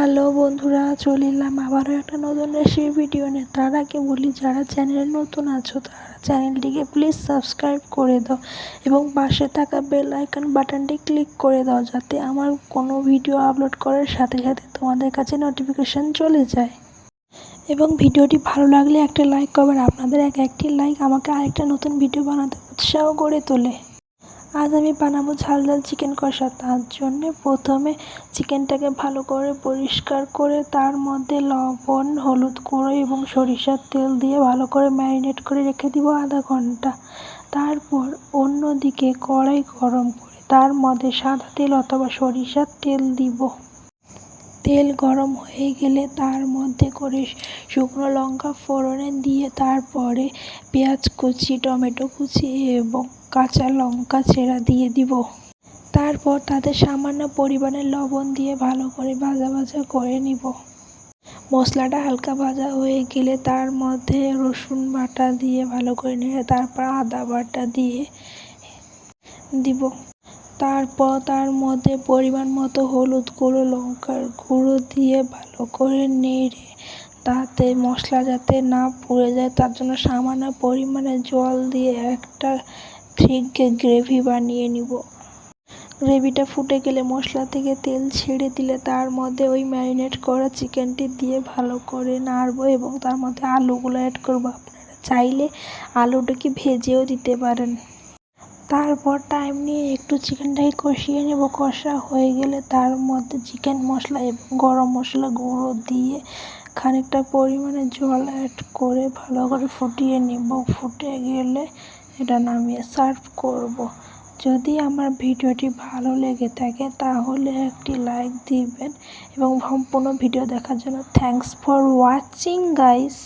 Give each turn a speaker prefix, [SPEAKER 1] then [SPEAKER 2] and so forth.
[SPEAKER 1] Hello বন্ধুরা, চলে এলাম আবারও একটা নতুন রেসিপি ভিডিও নিয়ে। তার আগে বলি, যারা চ্যানেলে নতুন আছো, তারা চ্যানেলটিকে প্লিজ সাবস্ক্রাইব করে দাও এবং পাশে থাকা বেল আইকন বাটনটি ক্লিক করে দাও, যাতে আমার কোনো ভিডিও আপলোড করার সাথে সাথে তোমাদের কাছে নোটিফিকেশান চলে যায়। এবং ভিডিওটি ভালো লাগলে একটা লাইক করবেন। আপনাদের এক একটি লাইক আমাকে আরেকটা নতুন ভিডিও বানাতে উৎসাহ করে তোলে। আজ আমি বানাবো ঝাল ঝাল চিকেন কষা। তার জন্য প্রথমে চিকেনটাকে ভালো করে পরিষ্কার করে তার মধ্যে লবণ, হলুদ গুঁড়ো এবং সরিষার তেল দিয়ে ভালো করে ম্যারিনেট করে রেখে দিব আধা ঘণ্টা। তারপর অন্যদিকে কড়াই গরম করে তার মধ্যে সাদা তেল অথবা সরিষার তেল দিব। তেল গরম হয়ে গেলে তার মধ্যে করে শুকনো লঙ্কা ফোড়নে দিয়ে তারপরে পেঁয়াজ কুচি, টমেটো কুচি এবং কাঁচা লঙ্কা ছেঁড়া দিয়ে দিব। তারপর তাতে সামান্য পরিমাণে লবণ দিয়ে ভালো করে ভাজা ভাজা করে নিব। মশলাটা হালকা ভাজা হয়ে গেলে তার মধ্যে রসুন বাটা দিয়ে ভালো করে নেড়ে তারপর আদা বাটা দিয়ে দিব। তারপর তার মধ্যে পরিমাণ মতো হলুদ, গুঁড়ো লঙ্কার গুঁড়ো দিয়ে ভালো করে নেড়ে তাতে মশলা যাতে না পুড়ে যায়, তার জন্য সামান্য পরিমাণে জল দিয়ে একটা ঠিক গ্রেভি বানিয়ে নিব। গ্রেভিটা ফুটে গেলে মশলা থেকে তেল ছেড়ে দিলে তার মধ্যে ওই ম্যারিনেট করা চিকেনটি দিয়ে ভালো করে নাড়বো এবং তার মধ্যে আলুগুলো অ্যাড করব। আপনারা চাইলে আলুটাকে ভেজেও দিতে পারেন। তারপর টাইম নিয়ে একটু চিকেনটাকে কষিয়ে নেব। কষা হয়ে গেলে তার মধ্যে চিকেন মশলা এবং গরম মশলা গুঁড়ো দিয়ে খানিকটা পরিমাণে জল অ্যাড করে ভালো করে ফুটিয়ে নিব। ফুটে গেলে এটা নামিয়ে সার্ভ করব। যদি আমার ভিডিওটি ভালো লেগে থাকে তাহলে একটি লাইক দিবেন এবং সম্পূর্ণ ভিডিও দেখার জন্য থ্যাংকস ফর ওয়াচিং গাইস